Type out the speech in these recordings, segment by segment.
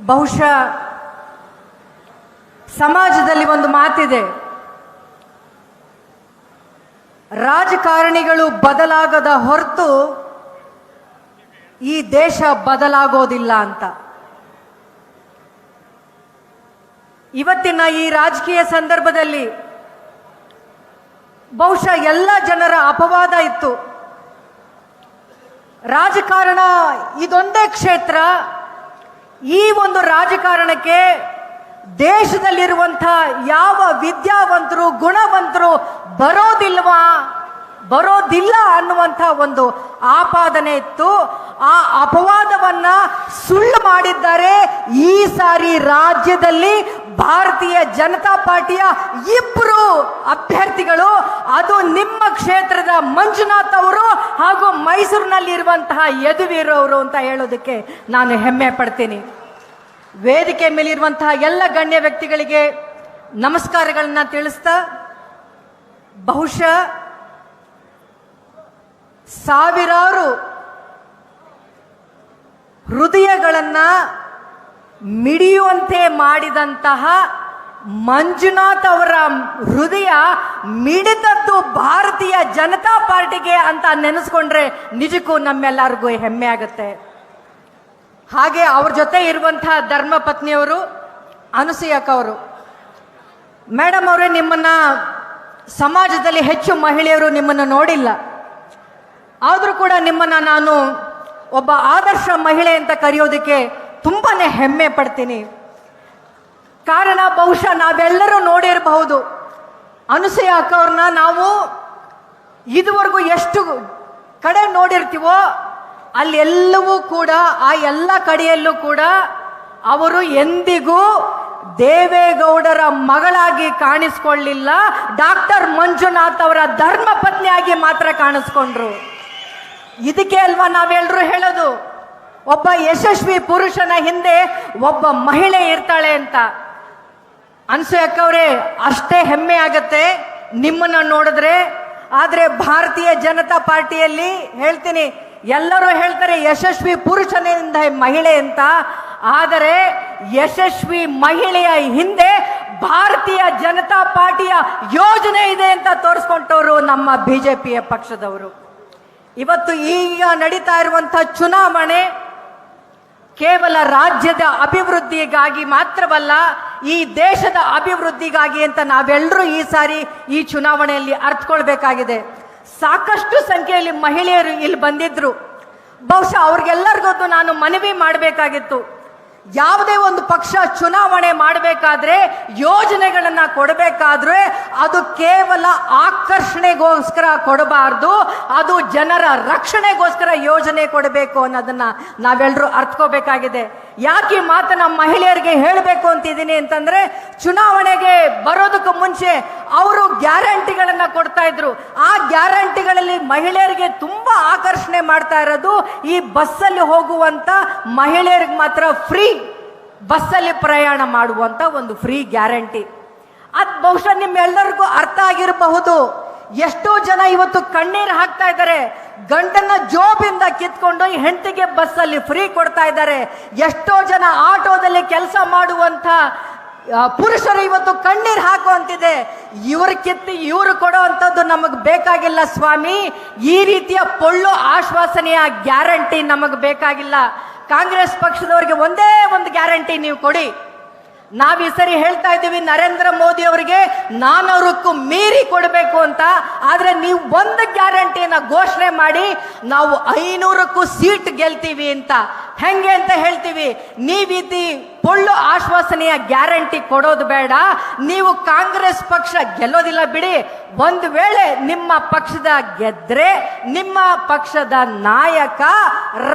ಬಹುಶಃ ಸಮಾಜದಲ್ಲಿ ಒಂದು ಮಾತಿದೆ. ರಾಜಕಾರಣಿಗಳು ಬದಲಾಗದ ಹೊರತು ಈ ದೇಶ ಬದಲಾಗೋದಿಲ್ಲ ಅಂತ. ಇವತ್ತಿನ ಈ ರಾಜಕೀಯ ಸಂದರ್ಭದಲ್ಲಿ ಬಹುಶಃ ಎಲ್ಲ ಜನರ ಅಪವಾದ ಇತ್ತು. ರಾಜಕಾರಣ ಇದೊಂದೇ ಕ್ಷೇತ್ರ ಈ ಒಂದು ರಾಜಕಾರಣಕ್ಕೆ ದೇಶದಲ್ಲಿರುವಂಥ ಯಾವ ವಿದ್ಯಾವಂತರು, ಗುಣವಂತರು ಬರೋದಿಲ್ವ? ಬರೋದಿಲ್ಲ ಅನ್ನುವಂಥ ಒಂದು ಆಪಾದನೆ ಇತ್ತು. ಆ ಅಪವಾದವನ್ನ ಸುಳ್ಳು ಮಾಡಿದ್ದಾರೆ ಈ ಸಾರಿ ರಾಜ್ಯದಲ್ಲಿ ಭಾರತೀಯ ಜನತಾ ಪಾರ್ಟಿಯ ಇಬ್ಬರು ಅಭ್ಯರ್ಥಿಗಳು. ಅದು ನಿಮ್ಮ ಕ್ಷೇತ್ರದ ಮಂಜುನಾಥ್ ಅವರು ಹಾಗೂ ಮೈಸೂರಿನಲ್ಲಿರುವಂತಹ ಯದುವೀರವರು ಅಂತ ಹೇಳೋದಕ್ಕೆ ನಾನು ಹೆಮ್ಮೆ ಪಡ್ತೀನಿ. ವೇದಿಕೆ ಮೇಲಿರುವಂತಹ ಎಲ್ಲ ಗಣ್ಯ ವ್ಯಕ್ತಿಗಳಿಗೆ ನಮಸ್ಕಾರಗಳನ್ನ ತಿಳಿಸ್ತಾ, ಬಹುಶಃ ಸಾವಿರಾರು ಹೃದಯಗಳನ್ನು ಮಿಡಿಯುವಂತೆ ಮಾಡಿದಂತಹ ಮಂಜುನಾಥ್ ಅವರ ಹೃದಯ ಮಿಡಿದದ್ದು ಭಾರತೀಯ ಜನತಾ ಪಾರ್ಟಿಗೆ ಅಂತ ನೆನೆಸ್ಕೊಂಡ್ರೆ ನಿಜಕ್ಕೂ ನಮ್ಮೆಲ್ಲರಿಗೂ ಹೆಮ್ಮೆ ಆಗುತ್ತೆ. ಹಾಗೆ ಅವ್ರ ಜೊತೆ ಇರುವಂತಹ ಧರ್ಮ ಪತ್ನಿಯವರು ಅವರು ಮೇಡಮ್ ಅವರೇ, ನಿಮ್ಮನ್ನ ಸಮಾಜದಲ್ಲಿ ಹೆಚ್ಚು ಮಹಿಳೆಯರು ನಿಮ್ಮನ್ನು ನೋಡಿಲ್ಲ. ಆದರೂ ಕೂಡ ನಿಮ್ಮನ್ನ ನಾನು ಒಬ್ಬ ಆದರ್ಶ ಮಹಿಳೆ ಅಂತ ಕರೆಯೋದಕ್ಕೆ ತುಂಬಾನೇ ಹೆಮ್ಮೆ ಪಡ್ತೀನಿ. ಕಾರಣ ಬಹುಶಃ ನಾವೆಲ್ಲರೂ ನೋಡಿರಬಹುದು. ಅನುಸೂಯ ಅಕ್ಕವ್ರನ್ನ ನಾವು ಇದುವರೆಗೂ ಎಷ್ಟು ಕಡೆ ನೋಡಿರ್ತೀವೋ ಅಲ್ಲಿ ಎಲ್ಲವೂ ಕೂಡ, ಆ ಎಲ್ಲ ಕಡೆಯಲ್ಲೂ ಕೂಡ ಅವರು ಎಂದಿಗೂ ದೇವೇಗೌಡರ ಮಗಳಾಗಿ ಕಾಣಿಸ್ಕೊಳ್ಳಿಲ್ಲ. ಡಾಕ್ಟರ್ ಮಂಜುನಾಥ್ ಅವರ ಧರ್ಮ ಪತ್ನಿಯಾಗಿ ಮಾತ್ರ ಕಾಣಿಸ್ಕೊಂಡ್ರು. ಇದಕ್ಕೆ ಅಲ್ವಾ ನಾವೆಲ್ಲರೂ ಹೇಳೋದು? ಒಬ್ಬ ಯಶಸ್ವಿ ಪುರುಷನ ಹಿಂದೆ ಒಬ್ಬ ಮಹಿಳೆ ಇರ್ತಾಳೆ ಅಂತ. ಅನ್ಸೂಯಕ್ಕವ್ರೆ ಅಷ್ಟೇ ಹೆಮ್ಮೆ ಆಗತ್ತೆ ನಿಮ್ಮನ್ನ ನೋಡಿದ್ರೆ. ಆದ್ರೆ ಭಾರತೀಯ ಜನತಾ ಪಾರ್ಟಿಯಲ್ಲಿ ಹೇಳ್ತೀನಿ, ಎಲ್ಲರೂ ಹೇಳ್ತಾರೆ ಯಶಸ್ವಿ ಪುರುಷನಿಂದ ಮಹಿಳೆ ಅಂತ. ಆದರೆ ಯಶಸ್ವಿ ಮಹಿಳೆಯ ಹಿಂದೆ ಭಾರತೀಯ ಜನತಾ ಪಾರ್ಟಿಯ ಯೋಜನೆ ಇದೆ ಅಂತ ತೋರಿಸ್ಕೊಂಡವರು ನಮ್ಮ ಬಿಜೆಪಿಯ ಪಕ್ಷದವರು. ಇವತ್ತು ಈಗ ನಡೀತಾ ಇರುವಂತಹ ಚುನಾವಣೆ ಕೇವಲ ರಾಜ್ಯದ ಅಭಿವೃದ್ಧಿಗಾಗಿ ಮಾತ್ರವಲ್ಲ, ಈ ದೇಶದ ಅಭಿವೃದ್ಧಿಗಾಗಿ ಅಂತ ನಾವೆಲ್ಲರೂ ಈ ಸಾರಿ ಈ ಚುನಾವಣೆಯಲ್ಲಿ ಅರ್ಥಕೊಳ್ಬೇಕಾಗಿದೆ ಸಾಕಷ್ಟು ಸಂಖ್ಯೆಯಲ್ಲಿ ಮಹಿಳೆಯರು ಇಲ್ಲಿ ಬಂದಿದ್ರು. ಬಹುಶಃ ಅವ್ರಿಗೆಲ್ಲರಿಗೂ ನಾನು ಮನವಿ ಮಾಡಬೇಕಾಗಿತ್ತು. ಯಾವುದೇ ಒಂದು ಪಕ್ಷ ಚುನಾವಣೆ ಮಾಡಬೇಕಾದ್ರೆ ಯೋಜನೆಗಳನ್ನ ಕೊಡಬೇಕಾದ್ರೆ ಅದು ಕೇವಲ ಆಕರ್ಷಣೆಗೋಸ್ಕರ ಕೊಡಬಾರ್ದು, ಅದು ಜನರ ರಕ್ಷಣೆಗೋಸ್ಕರ ಯೋಜನೆ ಕೊಡಬೇಕು ಅನ್ನೋದನ್ನ ನಾವೆಲ್ಲರೂ ಅರ್ಥಕೋಬೇಕಾಗಿದೆ. ಯಾಕೆ ಮಾತನ್ನ ಮಹಿಳೆಯರಿಗೆ ಹೇಳಬೇಕು ಅಂತಿದ್ದೀನಿ ಅಂತಂದ್ರೆ, ಚುನಾವಣೆಗೆ ಬರೋದಕ್ಕೂ ಮುಂಚೆ ಅವರು ಗ್ಯಾರಂಟಿಗಳನ್ನ ಕೊಡ್ತಾ ಇದ್ರು. ಆ ಗ್ಯಾರಂಟಿಗಳಲ್ಲಿ ಮಹಿಳೆಯರಿಗೆ ತುಂಬಾ ಆಕರ್ಷಣೆ ಮಾಡ್ತಾ ಇರೋದು ಈ ಬಸ್ಸಲ್ಲಿ ಹೋಗುವಂತ ಮಹಿಳೆಯರಿಗೆ ಮಾತ್ರ ಫ್ರೀ ಬಸ್ಸಲ್ಲಿ ಪ್ರಯಾಣ ಮಾಡುವಂತ ಒಂದು ಫ್ರೀ ಗ್ಯಾರಂಟಿ. ಅದು ಬಹುಶಃ ನಿಮ್ಮೆಲ್ಲರಿಗೂ ಅರ್ಥ ಆಗಿರಬಹುದು. ಎಷ್ಟೋ ಜನ ಇವತ್ತು ಕಣ್ಣೀರು ಹಾಕ್ತಾ ಇದ್ದಾರೆ. ಗಂಡನ ಜೋಬಿಂದ ಕಿತ್ಕೊಂಡು ಹೆಂಡತಿಗೆ ಬಸ್ಸಲ್ಲಿ ಫ್ರೀ ಕೊಡ್ತಾ ಇದ್ದಾರೆ. ಎಷ್ಟೋ ಜನ ಆಟೋದಲ್ಲಿ ಕೆಲಸ ಮಾಡುವಂತ ಪುರುಷರು ಇವತ್ತು ಕಣ್ಣೀರು ಹಾಕುವಂತಿದೆ ಇವ್ರ ಕಿತ್ತು ಇವರು ಕೊಡುವಂಥದ್ದು ನಮಗೆ ಬೇಕಾಗಿಲ್ಲ ಸ್ವಾಮಿ. ಈ ರೀತಿಯ ಪೊಳ್ಳು ಆಶ್ವಾಸನೆಯ ಗ್ಯಾರಂಟಿ ನಮಗೆ ಬೇಕಾಗಿಲ್ಲ. ಕಾಂಗ್ರೆಸ್ ಪಕ್ಷದವರಿಗೆ ಒಂದೇ ಒಂದು ಗ್ಯಾರಂಟಿ ನೀವು ಕೊಡಿ. ನಾವು ಈ ಸರಿ ಹೇಳ್ತಾ ಇದ್ದೀವಿ, ನರೇಂದ್ರ ಮೋದಿ ಅವರಿಗೆ ನಾನೂರಕ್ಕೂ ಮೀರಿ ಕೊಡಬೇಕು ಅಂತ. ಆದರೆ ನೀವು ಒಂದು ಗ್ಯಾರಂಟಿಯನ್ನು ಘೋಷಣೆ ಮಾಡಿ, ನಾವು ಐನೂರಕ್ಕೂ ಸೀಟ್ ಗೆಲ್ತೀವಿ ಅಂತ. ಹೆಂಗೆ ಅಂತ ಹೇಳ್ತೀವಿ, ನೀವಿದ್ದಿ ಪೊಳ್ಳು ಆಶ್ವಾಸನೆಯ ಗ್ಯಾರಂಟಿ ಕೊಡೋದು ಬೇಡ. ನೀವು ಕಾಂಗ್ರೆಸ್ ಪಕ್ಷ ಗೆಲ್ಲೋದಿಲ್ಲ ಬಿಡಿ. ಒಂದು ವೇಳೆ ನಿಮ್ಮ ಪಕ್ಷದ ಗೆದ್ರೆ ನಿಮ್ಮ ಪಕ್ಷದ ನಾಯಕ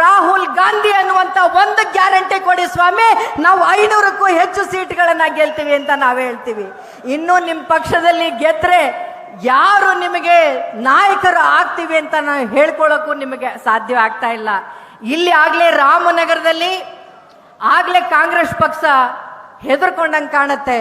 ರಾಹುಲ್ ಗಾಂಧಿ ಅನ್ನುವಂತ ಒಂದು ಗ್ಯಾರಂಟಿ ಕೊಡಿ ಸ್ವಾಮಿ. ನಾವು ಐನೂರಕ್ಕೂ ಹೆಚ್ಚು ಸೀಟ್ಗಳನ್ನ ಗೆಲ್ತೀವಿ ಅಂತ ನಾವು ಹೇಳ್ತೀವಿ. ಇನ್ನು ನಿಮ್ಮ ಪಕ್ಷದಲ್ಲಿ ಗೆದ್ರೆ ಯಾರು ನಿಮಗೆ ನಾಯಕರು ಆಗ್ತೀವಿ ಅಂತ ನಾವು ಹೇಳ್ಕೊಳ್ಳೋಕ್ಕೂ ನಿಮಗೆ ಸಾಧ್ಯ ಆಗ್ತಾ ಇಲ್ಲ. ಇಲ್ಲಿ ಆಗ್ಲೇ ರಾಮನಗರದಲ್ಲಿ ಆಗ್ಲೇ ಕಾಂಗ್ರೆಸ್ ಪಕ್ಷ ಹೆದರ್ಕೊಂಡಂಗೆ ಕಾಣುತ್ತೆ.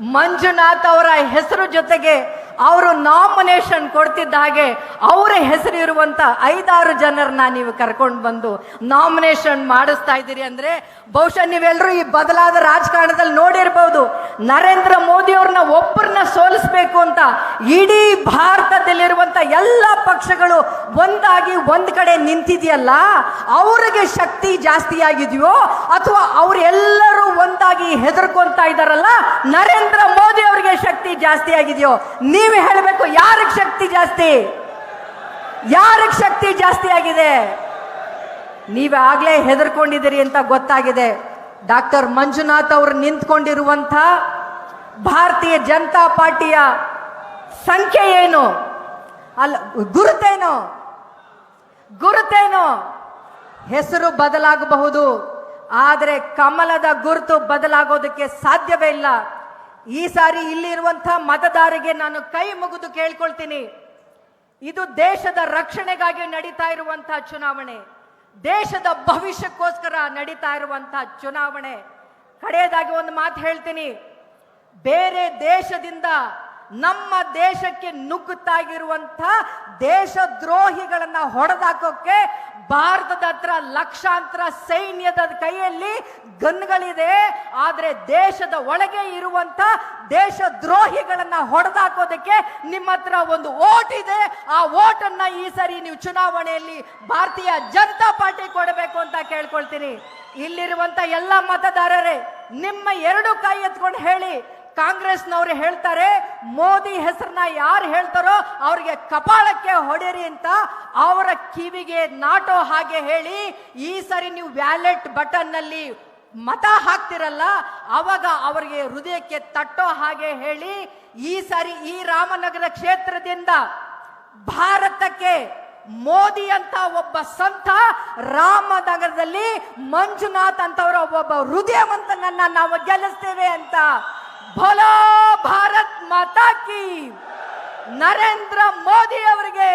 ಮಂಜುನಾಥ್ ಅವರ ಹೆಸರು ಜೊತೆಗೆ ಅವರು ನಾಮಿನೇಷನ್ ಕೊಡ್ತಿದ್ದ ಹಾಗೆ ಅವರ ಹೆಸರು ಇರುವಂತ ಐದಾರು ಜನರನ್ನ ನೀವು ಕರ್ಕೊಂಡು ಬಂದು ನಾಮಿನೇಷನ್ ಮಾಡಿಸ್ತಾ ಇದ್ದೀರಿ ಅಂದ್ರೆ ಬಹುಶಃ ನೀವೆಲ್ಲರೂ ಈ ಬದಲಾದ ರಾಜಕಾರಣದಲ್ಲಿ ನೋಡಿರ್ಬೋದು. ನರೇಂದ್ರ ಮೋದಿ ಅವ್ರನ್ನ ಒಬ್ಬರನ್ನ ಸೋಲಿಸ್ಬೇಕು ಅಂತ ಇಡೀ ಭಾರತದಲ್ಲಿರುವಂತ ಎಲ್ಲ ಪಕ್ಷಗಳು ಒಂದಾಗಿ ಒಂದ್ ಕಡೆ ನಿಂತಿದೆಯಲ್ಲ, ಅವ್ರಿಗೆ ಶಕ್ತಿ ಜಾಸ್ತಿ ಆಗಿದೆಯೋ ಅಥವಾ ಅವರೆಲ್ಲರೂ ಒಂದಾಗಿ ಹೆದರ್ಕೊಂತ ಇದಾರಲ್ಲ, ನರೇಂದ್ರ ಮೋದಿ ಅವರಿಗೆ ಶಕ್ತಿ ಜಾಸ್ತಿ ಆಗಿದೆಯೋ ನೀವು ಹೇಳಬೇಕು, ಯಾರಿಗೆ ಶಕ್ತಿ ಜಾಸ್ತಿ? ಯಾರಿಗೆ ಶಕ್ತಿ ಜಾಸ್ತಿ ಆಗಿದೆ? ನೀವೇ ಆಗ್ಲೇ ಹೆದರ್ಕೊಂಡಿದ್ದೀರಿ ಅಂತ ಗೊತ್ತಾಗಿದೆ. ಡಾಕ್ಟರ್ ಮಂಜುನಾಥ್ ಅವರು ನಿಂತ್ಕೊಂಡಿರುವಂತ ಭಾರತೀಯ ಜನತಾ ಪಾರ್ಟಿಯ ಸಂಖ್ಯೆ ಏನು? ಅಲ್ಲ, ಗುರುತೇನು? ಗುರುತೇನು? ಹೆಸರು ಬದಲಾಗಬಹುದು, ಆದರೆ ಕಮಲದ ಗುರುತು ಬದಲಾಗೋದಕ್ಕೆ ಸಾಧ್ಯವೇ ಇಲ್ಲ. ಈ ಸಾರಿ ಇಲ್ಲಿರುವಂಥ ಮತದಾರರಿಗೆ ನಾನು ಕೈ ಮುಗಿದು ಕೇಳ್ಕೊಳ್ತೀನಿ. ಇದು ದೇಶದ ರಕ್ಷಣೆಗಾಗಿ ನಡೀತಾ ಇರುವಂತಹ ಚುನಾವಣೆ. ದೇಶದ ಭವಿಷ್ಯಕ್ಕೋಸ್ಕರ ನಡೀತಾ ಇರುವಂತಹ ಚುನಾವಣೆ. ಕಡೆಯದಾಗಿ ಒಂದು ಮಾತು ಹೇಳ್ತೀನಿ. ಬೇರೆ ದೇಶದಿಂದ ನಮ್ಮ ದೇಶಕ್ಕೆ ನುಗ್ಗುತ್ತಾಗಿರುವಂತ ದೇಶದ್ರೋಹಿಗಳನ್ನ ಹೊಡೆದಾಕೋಕೆ ಭಾರತದ ಹತ್ರ ಲಕ್ಷಾಂತರ ಸೈನ್ಯದ ಕೈಯಲ್ಲಿ ಗನ್ಗಳಿದೆ. ಆದ್ರೆ ದೇಶದ ಒಳಗೆ ಇರುವಂತ ದೇಶದ್ರೋಹಿಗಳನ್ನ ಹೊಡೆದಾಕೋದಕ್ಕೆ ನಿಮ್ಮ ಹತ್ರ ಒಂದು ಓಟ್ ಇದೆ. ಆ ಓಟನ್ನ ಈ ಸರಿ ನೀವು ಚುನಾವಣೆಯಲ್ಲಿ ಭಾರತೀಯ ಜನತಾ ಪಾರ್ಟಿ ಕೊಡಬೇಕು ಅಂತ ಕೇಳ್ಕೊಳ್ತೀನಿ. ಇಲ್ಲಿರುವಂತ ಎಲ್ಲ ಮತದಾರರೇ, ನಿಮ್ಮ ಎರಡು ಕೈ ಎತ್ಕೊಂಡು ಹೇಳಿ ಕಾಂಗ್ರೆಸ್ನವ್ರು ಹೇಳ್ತಾರೆ, ಮೋದಿ ಹೆಸರನ್ನ ಯಾರು ಹೇಳ್ತಾರೋ ಅವ್ರಿಗೆ ಕಪಾಳಕ್ಕೆ ಹೊಡೆರಿ ಅಂತ ಅವರ ಕಿವಿಗೆ ನಾಟೋ ಹಾಗೆ ಹೇಳಿ, ಈ ಸರಿ ನೀವು ವ್ಯಾಲೆಟ್ ಬಟನ್ನಲ್ಲಿ ಮತ ಹಾಕ್ತಿರಲ್ಲ, ಅವಾಗ ಅವರಿಗೆ ಹೃದಯಕ್ಕೆ ತಟ್ಟೋ ಹಾಗೆ ಹೇಳಿ, ಈ ಸಾರಿ ಈ ರಾಮನಗರ ಕ್ಷೇತ್ರದಿಂದ ಭಾರತಕ್ಕೆ ಮೋದಿ ಅಂತ ಒಬ್ಬ ಸಂತ, ರಾಮನಗರದಲ್ಲಿ ಮಂಜುನಾಥ್ ಅಂತವರ ಒಬ್ಬ ಹೃದಯವಂತನನ್ನ ನಾವು ಗೆಲ್ಲಿಸ್ತೇವೆ ಅಂತ ಭಲೋ ಭಾರತ್ ಮಾತಾ ಕಿ ನರೇಂದ್ರ ಮೋದಿ ಅವರಿಗೆ.